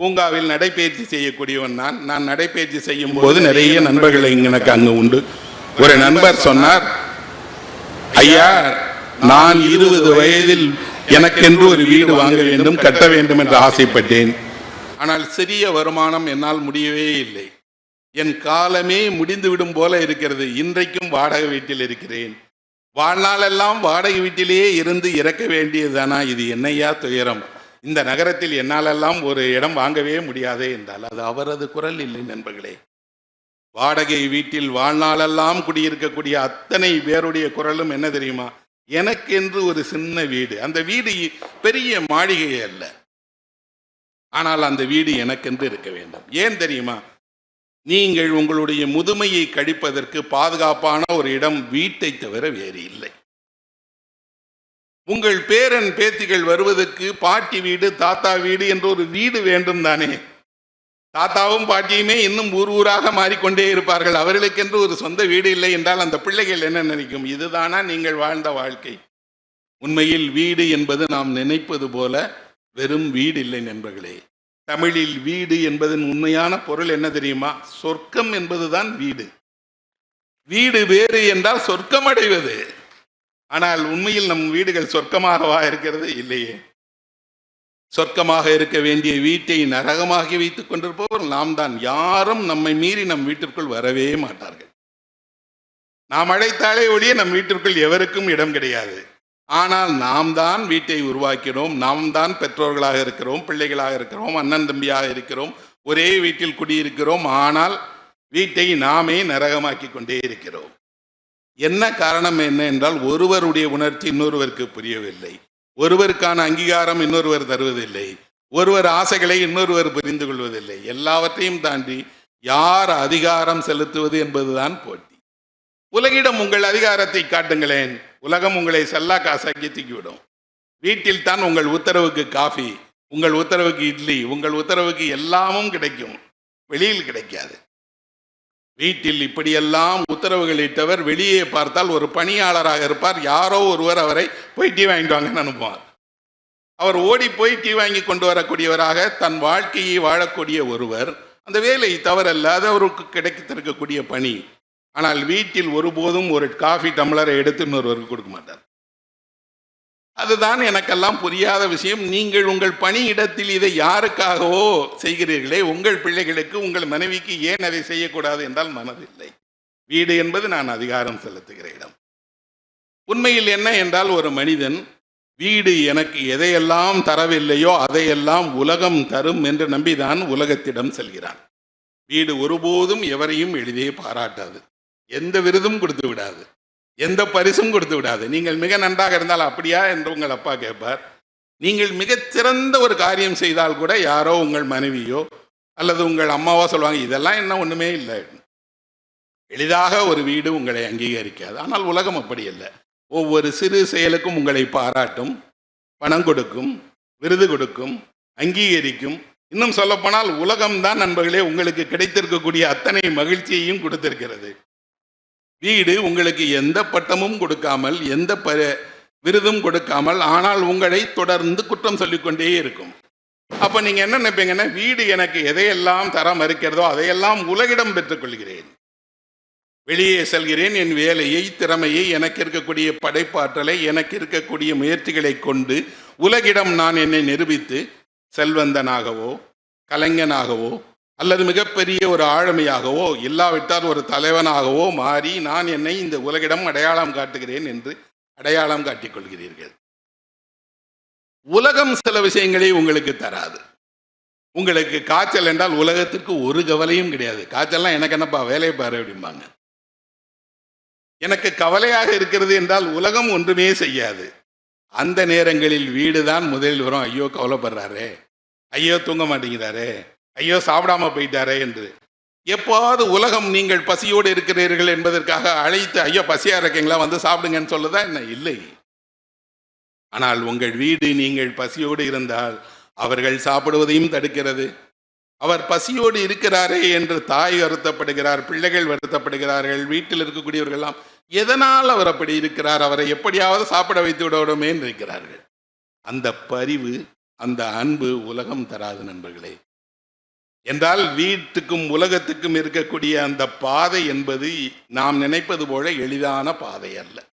பூங்காவில் நடைபயிற்சி செய்யக்கூடியவன் நான். நான் நடைபயிற்சி செய்யும் போது நிறைய நண்பர்கள் எனக்கு அங்கு உண்டு. ஒரு நண்பர் சொன்னார் ஐயா நான் இருபது வயதில் எனக்கென்று ஒரு வீடு வாங்க வேண்டும் கட்ட வேண்டும் என்று ஆசைப்பட்டேன். ஆனால் சிறிய வருமானம் என்னால் முடியவே இல்லை. என் காலமே முடிந்துவிடும் போல இருக்கிறது. இன்றைக்கும் வாடகை வீட்டில் இருக்கிறேன். வாழ்நாளெல்லாம் வாடகை வீட்டிலேயே இருந்து இறக்க வேண்டியதுதானா? இது என்னையா துயரம்? இந்த நகரத்தில் என்னாலெல்லாம் ஒரு இடம் வாங்கவே முடியாதே என்றால் அது அவரது குரல் இல்லை நண்பர்களே. வாடகை வீட்டில் வாழ்நாளெல்லாம் குடியிருக்கக்கூடிய அத்தனை பேருடைய குரலும் என்ன தெரியுமா? எனக்கென்று ஒரு சின்ன வீடு. அந்த வீடு பெரிய மாளிகை அல்ல. ஆனால் அந்த வீடு எனக்கென்று இருக்க வேண்டும். ஏன் தெரியுமா? நீங்கள் உங்களுடைய முதுமையை கழிப்பதற்கு பாதுகாப்பான ஒரு இடம் வீட்டை தவிர வேறு இல்லை. உங்கள் பேரன் பேத்திகள் வருவதற்கு பாட்டி வீடு தாத்தா வீடு என்ற ஒரு வீடு வேண்டும் தானே. தாத்தாவும் பாட்டியுமே இன்னும் ஊர் ஊராக மாறிக்கொண்டே இருப்பார்கள். அவர்களுக்கென்று ஒரு சொந்த வீடு இல்லை என்றால் அந்த பிள்ளைகள் என்ன நினைக்கும்? இதுதானா நீங்கள் வாழ்ந்த வாழ்க்கை. உண்மையில் வீடு என்பது நாம் நினைப்பது போல வெறும் வீடு இல்லை நண்பர்களே. தமிழில் வீடு என்பதன் உண்மையான பொருள் என்ன தெரியுமா? சொர்க்கம் என்பதுதான் வீடு. வீடு வேறு என்றால் சொர்க்கம் அடைவது ஆனால் உண்மையில் நம் வீடுகள் சொர்க்கமாகவா இருக்கிறது? இல்லையே. சொர்க்கமாக இருக்க வேண்டிய வீட்டை நரகமாகி வைத்துக் கொண்டிருப்பவர் நாம் தான். யாரும் நம்மை மீறி நம் வீட்டிற்குள் வரவே மாட்டார்கள். நாம் அழைத்தாலே ஒழிய நம் வீட்டிற்குள் எவருக்கும் இடம் கிடையாது. ஆனால் நாம் தான் வீட்டை உருவாக்கினோம். நாம் தான் பெற்றோர்களாக இருக்கிறோம். பிள்ளைகளாக இருக்கிறோம். அண்ணன் தம்பியாக இருக்கிறோம். ஒரே வீட்டில் குடியிருக்கிறோம். ஆனால் வீட்டை நாமே நரகமாக்கி கொண்டே இருக்கிறோம். என்ன காரணம் என்ன என்றால் ஒருவருடைய உணர்ச்சி இன்னொருவருக்கு புரியவில்லை. ஒருவருக்கான அங்கீகாரம் இன்னொருவர் தருவதில்லை. ஒருவர் ஆசைகளை இன்னொருவர் புரிந்து கொள்வதில்லை. எல்லாவற்றையும் தாண்டி யார் அதிகாரம் செலுத்துவது என்பதுதான் போட்டி. உலகிடம் உங்கள் அதிகாரத்தை காட்டுங்களேன். உலகம் உங்களை செல்லா காசாக்கி தூக்கிவிடும். வீட்டில் தான் உங்கள் உத்தரவுக்கு காஃபி உங்கள் உத்தரவுக்கு இட்லி உங்கள் உத்தரவுக்கு எல்லாமும் கிடைக்கும். வெளியில் கிடைக்காது. வீட்டில் இப்படியெல்லாம் உத்தரவுகள் இட்டவர் வெளியே பார்த்தால் ஒரு பணியாளராக இருப்பார். யாரோ ஒருவர் அவரை போய் டீ வாங்கிட்டு வாங்கன்னு அனுப்புவார். அவர் ஓடி போய் டீ வாங்கி கொண்டு வரக்கூடியவராக தன் வாழ்க்கையை வாழக்கூடிய ஒருவர். அந்த வேலை தவறல்லாத அவருக்கு கிடைத்திருக்கக்கூடிய பணி. ஆனால் வீட்டில் ஒருபோதும் ஒரு காஃபி டம்ளரை எடுத்து இன்னொருவருக்கு கொடுக்க மாட்டார். அதுதான் எனக்கெல்லாம் புரியாத விஷயம். நீங்கள் உங்கள் பணியிடத்தில் இதை யாருக்காகவோ செய்கிறீர்களே உங்கள் பிள்ளைகளுக்கு உங்கள் மனைவிக்கு ஏன் அதை செய்யக்கூடாது என்றால் மனதில்லை. வீடு என்பது நான் அதிகாரம் செலுத்துகிற இடம். உண்மையில் என்ன என்றால் ஒரு மனிதன் வீடு எனக்கு எதையெல்லாம் தரவில்லையோ அதையெல்லாம் உலகம் தரும் என்று நம்பிதான் உலகத்திடம் செல்கிறான். வீடு ஒருபோதும் எவரையும் எளிதே பாராட்டாது. எந்த விருதும் கொடுத்து விடாது. எந்த பரிசும் கொடுத்து விடாது. நீங்கள் மிக நன்றாக இருந்தால் அப்படியா என்று உங்கள் அப்பா கேட்பார். நீங்கள் மிகச்சிறந்த ஒரு காரியம் செய்தால் கூட யாரோ உங்கள் மனைவியோ அல்லது உங்கள் அம்மாவோ சொல்லுவாங்க இதெல்லாம் என்ன ஒன்றுமே இல்லை. எளிதாக ஒரு வீடு உங்களை அங்கீகரிக்காது. ஆனால் உலகம் அப்படி இல்லை ஒவ்வொரு சிறு செயலுக்கும் உங்களை பாராட்டும் பணம் கொடுக்கும் விருது கொடுக்கும் அங்கீகரிக்கும். இன்னும் சொல்லப்போனால் உலகம்தான் நண்பர்களே உங்களுக்கு கிடைத்திருக்கக்கூடிய அத்தனை மகிழ்ச்சியையும் கொடுத்திருக்கிறது. வீடு உங்களுக்கு எந்த பட்டமும் கொடுக்காமல் எந்த ப விருதும் கொடுக்காமல் ஆனால் உங்களை தொடர்ந்து குற்றம் சொல்லிக்கொண்டே இருக்கும். அப்ப நீங்க என்ன நினைப்பீங்கன்னா வீடு எனக்கு எதையெல்லாம் தர மறுக்கிறதோ அதையெல்லாம் உலகிடம் பெற்றுக்கொள்கிறேன் வெளியே செல்கிறேன் என் வேலையை திறமையை எனக்கு இருக்கக்கூடிய படைப்பாற்றலை எனக்கு இருக்கக்கூடிய முயற்சிகளை கொண்டு உலகிடம் நான் என்னை நிரூபித்து செல்வந்தனாகவோ கலைஞனாகவோ அல்லது மிகப்பெரிய ஒரு ஆளுமையாகவோ இல்லாவிட்டால் ஒரு தலைவனாகவோ மாறி நான் என்னை இந்த உலகிடம் அடையாளம் காட்டுகிறேன் என்று அடையாளம் காட்டிக்கொள்கிறீர்கள் உலகம் சில விஷயங்களை உங்களுக்கு தராது. உங்களுக்கு காய்ச்சல் என்றால் உலகத்திற்கு ஒரு கவலையும் கிடையாது. காய்ச்சல்லாம் எனக்கு என்னப்பா வேலையை பாரு அப்படிம்பாங்க. எனக்கு கவலையாக இருக்கிறது என்றால் உலகம் ஒன்றுமே செய்யாது. அந்த நேரங்களில் வீடுதான் முதலில் வரும். ஐயோ கவலைப்படுறாரே. ஐயோ தூங்க மாட்டேங்கிறாரே. ஐயோ சாப்பிடாம போயிட்டாரே என்று. எப்போது உலகம் நீங்கள் பசியோடு இருக்கிறீர்கள் என்பதற்காக அழைத்து ஐயோ பசியா இருக்கீங்களா? வந்து சாப்பிடுங்கன்னு சொல்லுதா என்ன? இல்லை. ஆனால் உங்கள் வீடு நீங்கள் பசியோடு இருந்தால் அவர்கள் சாப்பிடுவதையும் தடுக்கிறது. அவர் பசியோடு இருக்கிறாரே என்று தாய் வருத்தப்படுகிறார் பிள்ளைகள் வருத்தப்படுகிறார்கள் வீட்டில் இருக்கக்கூடியவர்கள்லாம் எதனால் அவர் அப்படி இருக்கிறார்? அவரை எப்படியாவது சாப்பிட வைத்து விடணுமே இருக்கிறார்கள். அந்த பரிவு அந்த அன்பு உலகம் தராது நண்பர்களே. என்றால் வீட்டுக்கும் உலகத்துக்கும் இருக்கக்கூடிய அந்த பாதை என்பது நாம் நினைப்பது போல எளிதான பாதை அல்ல.